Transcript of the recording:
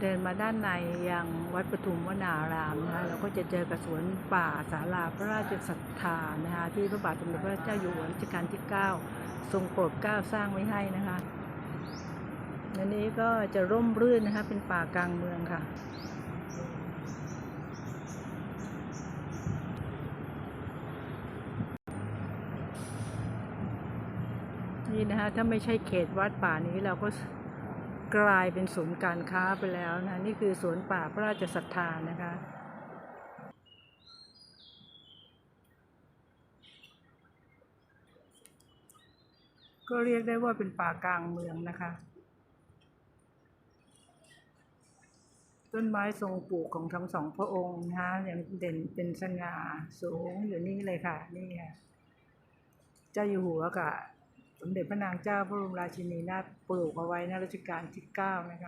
เดินมาด้านในยังวัดปทุมวนารามนะคะเราก็จะเจอกับสวนป่าศาลาพระราชศรัทธานะคะที่พระบาทสมเด็จพระเจ้าอยู่หัวรัชกาลที่ 9 ทรงโปรดเกล้าสร้างไว้ให้นะคะอันนี้ก็จะร่มรื่นนะคะเป็นป่ากลางเมืองค่ะนี่นะคะถ้าไม่ใช่เขตวัดป่านี้เราก็ กลายเป็นศูนย์การค้าไปแล้วนะนี่คือสวนป่าพระราชศรัทธานะคะก็เรียกได้ว่าเป็นป่ากลางเมืองนะคะ ต้นไม้ทรงปลูกของทั้งสองพระองค์นะคะอย่างเด่นเป็นสง่าสูงอยู่นี่เลยค่ะ นี่ค่ะเจ้าอยู่หัวกับ สมเด็จพระนางเจ้าพระบรมราชินีนาถปลูกเอาไว้ในรัชกาลที่เก้านะคะ